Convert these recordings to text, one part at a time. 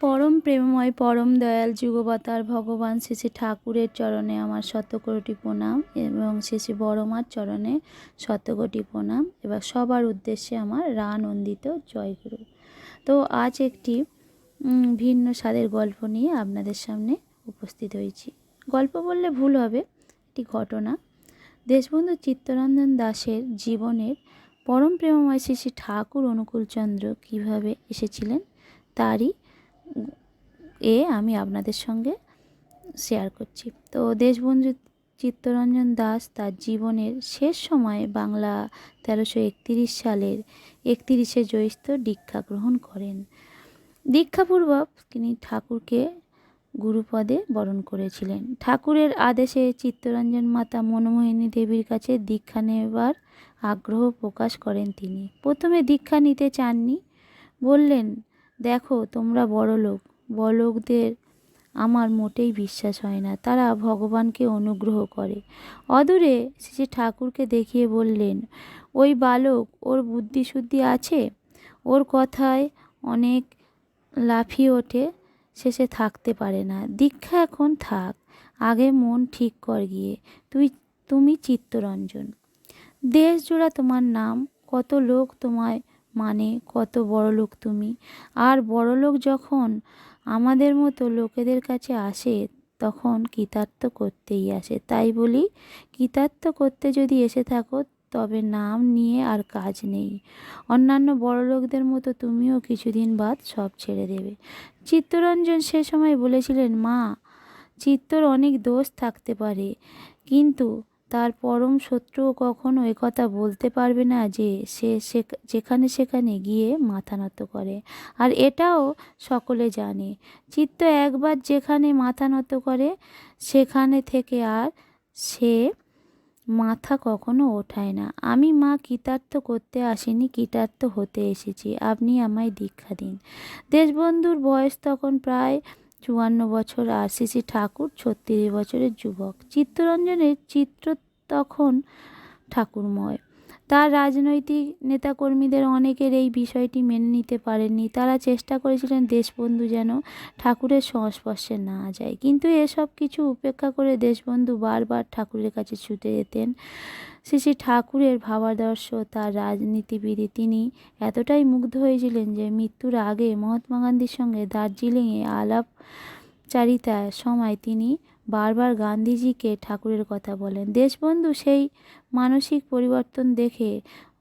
পরম প্রেমময়, পরম দয়াল যুগবতার ভগবান শ্রী ঠাকুরের চরণে আমার শতকোটি প্রণাম এবং শ্রী বড়মার চরণে শতকোটি প্রণাম। এবং সবার উদ্দেশ্যে আমার রানন্দিত জয়গুরু। তো আজ একটি ভিন্ন স্বাদের গল্প নিয়ে আপনাদের সামনে উপস্থিত হয়েছি। গল্প বললে ভুল হবে, একটি ঘটনা। দেশবন্ধু চিত্তরঞ্জন দাশের জীবনের পরম প্রেমময় শ্রী ঠাকুর অনুকূলচন্দ্র কীভাবে এসেছিলেন, তারই এ আমি আপনাদের সঙ্গে শেয়ার করছি। তো দেশবন্ধু চিত্তরঞ্জন দাস তার জীবনের শেষ সময়ে বাংলা তেরোশো একতিরিশ সালের একতিরিশে জ্যৈষ্ঠ দীক্ষা গ্রহণ করেন। দীক্ষাপূর্বক তিনি ঠাকুরকে গুরুপদে বরণ করেছিলেন। ঠাকুরের আদেশে চিত্তরঞ্জন মাতা মনমোহিনী দেবীর কাছে দীক্ষা নেবার আগ্রহ প্রকাশ করেন তিনি। প্রথমে দীক্ষা নিতে চাননি, বললেন দেখো, তোমরা বড় লোক। বড়লোকদের আমার মোটেই বিশ্বাস হয় না। তারা ভগবানকে অনুগ্রহ করে। অদূরে শ্রী ঠাকুরকে দেখিয়ে বললেন, ওই বালক, ওর বুদ্ধি শুদ্ধি আছে? ওর কথায় অনেক লাফিয়ে ওঠে, শেষে থাকতে পারে না। দীক্ষা এখন থাক, আগে মন ঠিক কর গিয়ে। তুই, তুমি চিত্তরঞ্জন। দেশ জোড়া তোমার নাম, কত লোক তোমায় মানে কত বড় লোক তুমি। আর বড় লোক যখন আমাদের মতো লোকেদের কাছে আসে, তখন কৃতার্থ করতেই আসে। তাই বলি, কৃতার্থ করতে যদি এসে থাকো, তবে নাম নিয়ে আর কাজ নেই। অন্যান্য বড় লোকদের মতো তুমিও কিছুদিন বাদ সব ছেড়ে দেবে। চিত্তরঞ্জন সে সময় বলেছিলেন, মা, চিত্তর অনেক দোষ থাকতে পারে। কিন্তু তার পরম শত্রুও কখনো একথা বলতে পারবে না যে সে সে- যেখানে সেখানে গিয়ে মাথা নত করে। আর এটাও সকলে জানে, চিত্ত একবার যেখানে মাথা নত করে, সেখানে থেকে আর সে মাথা কখনো ওঠায় না। আমি মা কৃতার্থ করতে আসিনি, কৃতার্থ হতে এসেছি। আপনি আমায় দীক্ষা দিন। দেশবন্ধুর বয়স তখন প্রায় চুয়ান্ন বছর আর শ্রী ঠাকুর ছত্রিশ বছরের যুবক। চিত্তরঞ্জনের চিত্র তখন ঠাকুরময়। তার রাজনৈতিক নেতাকর্মীদের অনেকের এই বিষয়টি মেনে নিতে পারেননি। তারা চেষ্টা করেছিলেন দেশবন্ধু যেন ঠাকুরের সংস্পর্শে না যায়। কিন্তু এসব কিছু উপেক্ষা করে দেশবন্ধু বারবার ঠাকুরের কাছে ছুটে যেতেন। শ্রী শ্রী ঠাকুরের ভাবাদর্শ, তার রাজনীতিবিদে তিনি এতটাই মুগ্ধ হয়েছিলেন যে মৃত্যুর আগে মহাত্মা গান্ধীর সঙ্গে দার্জিলিংয়ে আলাপচারিতার সময় তিনি বারবার গান্ধীজিকে ঠাকুরের কথা বলেন। দেশবন্ধু সেই মানসিক পরিবর্তন দেখে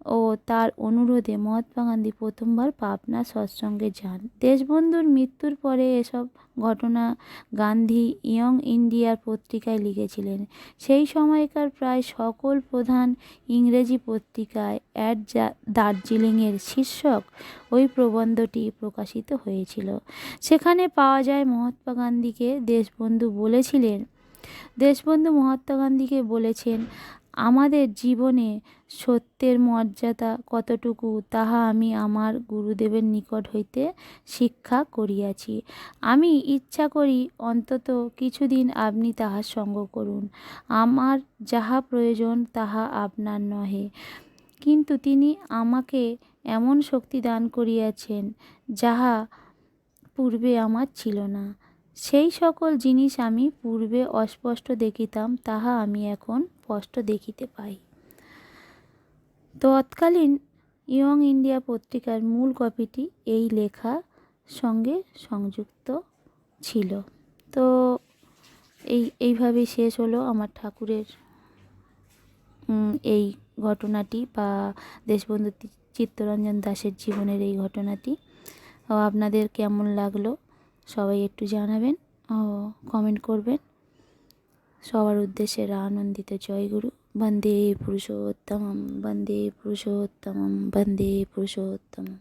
ও তার অনুরোধে মহাত্মা গান্ধী প্রথমবার পাবনা সৎসঙ্গে যান। দেশবন্ধুর মৃত্যুর পরে এসব ঘটনা গান্ধী ইয়ং ইন্ডিয়ার পত্রিকায় লিখেছিলেন। সেই সময়কার প্রায় সকল প্রধান ইংরেজি পত্রিকায় অ্যাট যা- দার্জিলিংয়ের শীর্ষক ওই প্রবন্ধটি প্রকাশিত হয়েছিল। সেখানে পাওয়া যায় মহাত্মা গান্ধীকে দেশবন্ধু বলেছিলেন। দেশবন্ধু মহাত্মা গান্ধীকে বলেছেন আমাদের জীবনে সত্যের মর্যাদা কতটুকু, তাহা আমি আমার গুরুদেবের নিকট হইতে শিক্ষা করিয়াছি। আমি ইচ্ছা করি অন্তত কিছুদিন আপনি তাহার সঙ্গ করুন। আমার যাহা প্রয়োজন, তাহা আপনার নহে। কিন্তু তিনি আমাকে এমন শক্তি দান করিয়াছেন, যাহা পূর্বে আমার ছিল না। সেই সকল জিনিস আমি পূর্বে অস্পষ্ট দেখিতাম, তাহা আমি এখন স্পষ্ট দেখিতে পাই। তৎকালীন ইয়ং ইন্ডিয়া পত্রিকার মূল কপিটি এই লেখা সঙ্গে সংযুক্ত ছিল। তো এই এইভাবেই শেষ হলো আমার ঠাকুরের এই ঘটনাটি বা দেশবন্ধু চিত্তরঞ্জন দাসের জীবনের এই ঘটনাটি। আপনাদের কেমন লাগল সবাই একটু জানাবেন ও কমেন্ট করবেন। সবার উদ্দেশ্যে আনন্দিত। জয়গুরু বন্দে পুরুষোত্তমম বন্দে পুরুষোত্তমম বন্দে পুরুষোত্তমম।